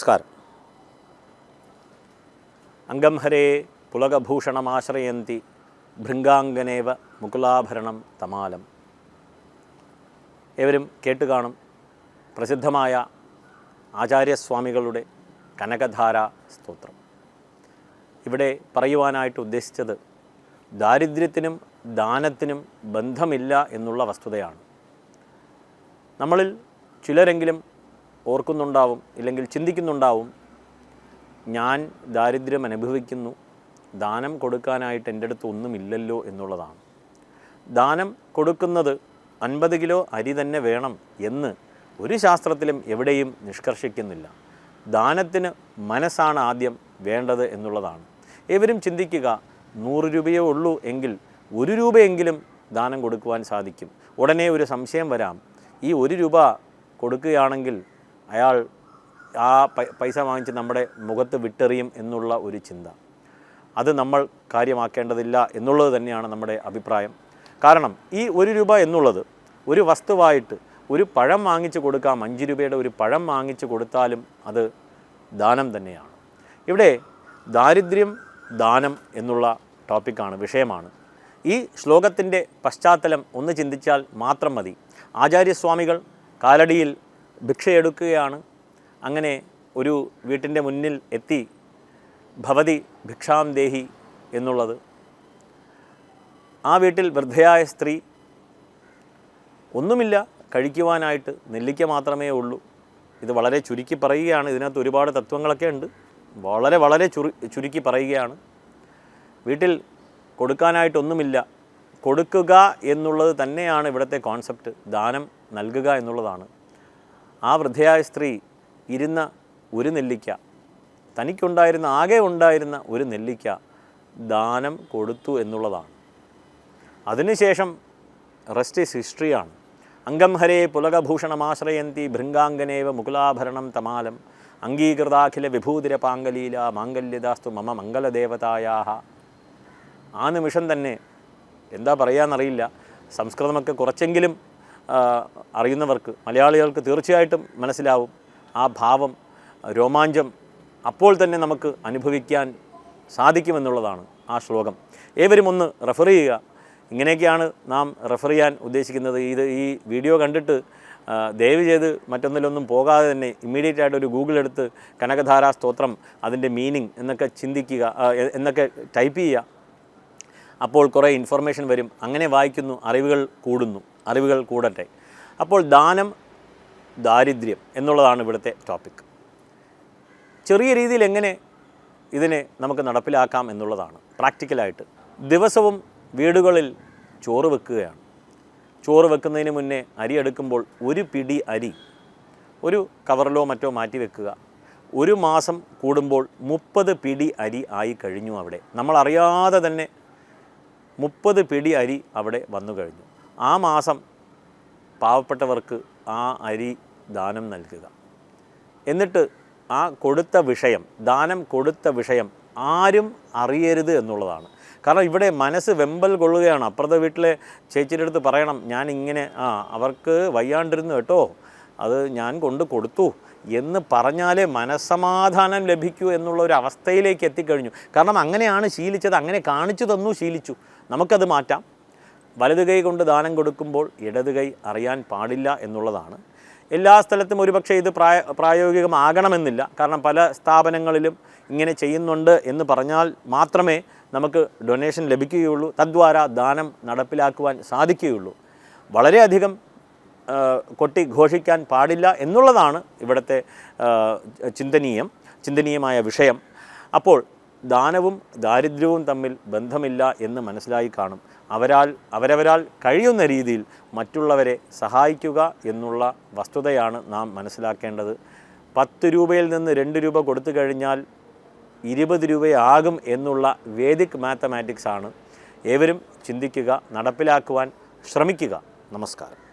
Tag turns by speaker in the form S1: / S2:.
S1: നമസ്കാരം. അംഗംഹരേ പുളകഭൂഷണമാശ്രയന്തി ഭൃംഗാംഗനേവ മുകുലാഭരണം തമാലം. ഏവരും കേട്ടുകാണും പ്രസിദ്ധമായ ആചാര്യസ്വാമികളുടെ കനകധാര സ്തോത്രം. ഇവിടെ പറയുവാനായിട്ട് ഉദ്ദേശിച്ചത് ദാരിദ്ര്യത്തിനും ദാനത്തിനും ബന്ധമില്ല എന്നുള്ള വസ്തുതയാണ്. നമ്മളിൽ ചിലരെങ്കിലും ഓർക്കുന്നുണ്ടാവും ഇല്ലെങ്കിൽ ചിന്തിക്കുന്നുണ്ടാവും. ഞാൻ ദാരിദ്ര്യം അനുഭവിക്കുന്നു. ദാനം കൊടുക്കാനായിട്ട് എന്റെ അടുത്ത് ഒന്നുമില്ലല്ലോ എന്നുള്ളതാണ്. ദാനം കൊടുക്കുന്നത് അൻപത് കിലോ അരി തന്നെ വേണം എന്ന് ഒരു ശാസ്ത്രത്തിലും എവിടെയും നിഷ്കർഷിക്കുന്നില്ല. ദാനത്തിന് മനസ്സാണ് ആദ്യം വേണ്ടത് എന്നുള്ളതാണ്. ഏവരും ചിന്തിക്കുക നൂറ് രൂപയേ ഉള്ളൂ എങ്കിൽ ഒരു രൂപയെങ്കിലും ദാനം കൊടുക്കുവാൻ സാധിക്കും. ഉടനെ ഒരു സംശയം വരാം. ഈ ഒരു രൂപ കൊടുക്കുകയാണെങ്കിൽ അയാൾ ആ പൈസ വാങ്ങിച്ച് നമ്മുടെ മുഖത്ത് വിട്ടെറിയും എന്നുള്ള ഒരു ചിന്ത. അത് നമ്മൾ കാര്യമാക്കേണ്ടതില്ല എന്നുള്ളത് തന്നെയാണ് നമ്മുടെ അഭിപ്രായം. കാരണം ഈ ഒരു രൂപ എന്നുള്ളത് ഒരു വസ്തുവായിട്ട് ഒരു പഴം വാങ്ങിച്ച് കൊടുക്കാം അഞ്ച് രൂപയുടെ ഒരു പഴം വാങ്ങിച്ച് കൊടുത്താലും അത് ദാനം തന്നെയാണ്. ഇവിടെ ദാരിദ്ര്യം ദാനം എന്നുള്ള ടോപ്പിക്കാണ് വിഷയമാണ്. ഈ ശ്ലോകത്തിന്റെ പശ്ചാത്തലം ഒന്ന് ചിന്തിച്ചാൽ മാത്രം മതി. ആചാര്യസ്വാമികൾ കാലടിയിൽ ഭിക്ഷയെടുക്കുകയാണ്. അങ്ങനെ ഒരു വീട്ടിന്റെ മുന്നിൽ എത്തി ഭവതി ഭിക്ഷാം ദേഹി എന്നുള്ളത്. ആ വീട്ടിൽ വൃദ്ധയായ സ്ത്രീ ഒന്നുമില്ല കഴിക്കുവാനായിട്ട് നെല്ലിക്ക മാത്രമേ ഉള്ളൂ. ഇത് വളരെ ചുരുക്കി പറയുകയാണ്. ഇതിനകത്ത് ഒരുപാട് തത്വങ്ങളൊക്കെ ഉണ്ട്. വളരെ വളരെ ചുരു ചുരുക്കി പറയുകയാണ്. വീട്ടിൽ കൊടുക്കാനായിട്ടൊന്നുമില്ല. കൊടുക്കുക എന്നുള്ളത് തന്നെയാണ് ഇവിടുത്തെ കോൺസെപ്റ്റ് ദാനം നൽകുക എന്നുള്ളതാണ്. ആ വൃദ്ധയായ സ്ത്രീ ഇരുന്ന ഒരു നെല്ലിക്ക. തനിക്കുണ്ടായിരുന്ന ആകെ ഉണ്ടായിരുന്ന ഒരു നെല്ലിക്ക ദാനം കൊടുത്തു എന്നുള്ളതാണ്. അതിനുശേഷം റെസ്റ്റ് ഇസ് ഹിസ്റ്ററിയാണ് അംഗം ഹരേ പുലകഭൂഷണമാശ്രയന്തി ഭൃംഗാംഗനേവ മുകുലാഭരണം തമാലം. അംഗീകൃതാഖില വിഭൂതിര പാങ്കലീല മാംഗല്യദാസ്തു മമ മംഗലദേവതായാഹ. ആ നിമിഷം തന്നെ എന്താ പറയാന്നറിയില്ല. സംസ്കൃതമൊക്കെ കുറച്ചെങ്കിലും അറിയുന്നവർക്ക് മലയാളികൾക്ക് തീർച്ചയായിട്ടും മനസ്സിലാവും ആ ഭാവം രോമാഞ്ചം അപ്പോൾ തന്നെ നമുക്ക് അനുഭവിക്കാൻ സാധിക്കുമെന്നുള്ളതാണ് ആ ശ്ലോകം. ഏവരും ഒന്ന് റെഫർ ചെയ്യുക. ഇങ്ങനെയൊക്കെയാണ് നാം റെഫർ ചെയ്യാൻ ഉദ്ദേശിക്കുന്നത്. ഇത് ഈ വീഡിയോ കണ്ടിട്ട് ദയവ് ചെയ്ത് മറ്റൊന്നിലൊന്നും പോകാതെ തന്നെ ഇമ്മീഡിയറ്റ് ആയിട്ട് ഒരു ഗൂഗിൾ എടുത്ത് കനകധാരാ സ്തോത്രം അതിന്റെ മീനിങ് എന്നൊക്കെ ചിന്തിക്കുക എന്നൊക്കെ ടൈപ്പ് ചെയ്യുക. അപ്പോൾ കുറേ ഇൻഫർമേഷൻ വരും. അങ്ങനെ വായിക്കുന്നു അറിവുകൾ കൂടുന്നു അറിവുകൾ കൂടട്ടെ. അപ്പോൾ ദാനം ദാരിദ്ര്യം എന്നുള്ളതാണ് ഇവിടുത്തെ ടോപ്പിക് ചെറിയ രീതിയിൽ എങ്ങനെ ഇതിനെ നമുക്ക് നടപ്പിലാക്കാം എന്നുള്ളതാണ്. പ്രാക്ടിക്കലായിട്ട് ദിവസവും വീടുകളിൽ ചോറ് വെക്കുകയാണ്. ചോറ് വെക്കുന്നതിന് മുന്നേ അരി എടുക്കുമ്പോൾ ഒരു പിടി അരി ഒരു കവറിലോ മറ്റോ മാറ്റി വെക്കുക. ഒരു മാസം കൂടുമ്പോൾ മുപ്പത് പിടി അരി ആയി കഴിഞ്ഞു അവിടെ. നമ്മളറിയാതെ തന്നെ മുപ്പത് പിടി അരി അവിടെ വന്നു കഴിഞ്ഞു. ആ മാസം പാവപ്പെട്ടവർക്ക് ആ അരി ദാനം നൽകുക. എന്നിട്ട് ആ കൊടുത്ത വിഷയം ദാനം കൊടുത്ത വിഷയം ആരും അറിയരുത് എന്നുള്ളതാണ്. കാരണം ഇവിടെ മനസ്സ് വെമ്പൽ കൊള്ളുകയാണ്. അപ്പുറത്തെ വീട്ടിലെ ചേച്ചിയുടെ അടുത്ത് പറയണം ഞാൻ ഇങ്ങനെ ആ അവർക്ക് വയ്യാണ്ടിരുന്നു കേട്ടോ. അത് ഞാൻ കൊണ്ട് കൊടുത്തു. എന്ന് പറഞ്ഞാലേ മനസ്സമാധാനം ലഭിക്കൂ എന്നുള്ള ഒരു അവസ്ഥയിലേക്ക് എത്തിക്കഴിഞ്ഞു. കാരണം അങ്ങനെയാണ് ശീലിച്ചത് അങ്ങനെ കാണിച്ചു തന്നു ശീലിച്ചു. നമുക്കത് മാറ്റാം. വലതു കൈ കൊണ്ട് ദാനം കൊടുക്കുമ്പോൾ ഇടത് കൈ അറിയാൻ പാടില്ല എന്നുള്ളതാണ്. എല്ലാ സ്ഥലത്തും ഒരുപക്ഷെ ഇത് പ്രായ പ്രായോഗികമാകണമെന്നില്ല. കാരണം പല സ്ഥാപനങ്ങളിലും ഇങ്ങനെ ചെയ്യുന്നുണ്ട് എന്ന് പറഞ്ഞാൽ മാത്രമേ നമുക്ക് ഡൊണേഷൻ ലഭിക്കുകയുള്ളൂ. തദ്വാര ദാനം നടപ്പിലാക്കുവാൻ സാധിക്കുകയുള്ളൂ. വളരെയധികം കൊട്ടി ഘോഷിക്കാൻ പാടില്ല എന്നുള്ളതാണ് ഇവിടുത്തെ ചിന്തനീയം ചിന്തനീയമായ വിഷയം. അപ്പോൾ ദാനവും ദാരിദ്ര്യവും തമ്മിൽ ബന്ധമില്ല എന്ന് മനസ്സിലായി കാണും. അവരാൽ അവരവരാൽ കഴിയുന്ന രീതിയിൽ മറ്റുള്ളവരെ സഹായിക്കുക എന്നുള്ള വസ്തുതയാണ് നാം മനസ്സിലാക്കേണ്ടത്. പത്ത് രൂപയിൽ നിന്ന് രണ്ട് രൂപ കൊടുത്തു കഴിഞ്ഞാൽ ഇരുപത് രൂപയാകും എന്നുള്ള വേദിക് മാത്തമാറ്റിക്സ് ആണ് ഏവരും ചിന്തിക്കുക നടപ്പിലാക്കുവാൻ ശ്രമിക്കുക. നമസ്കാരം.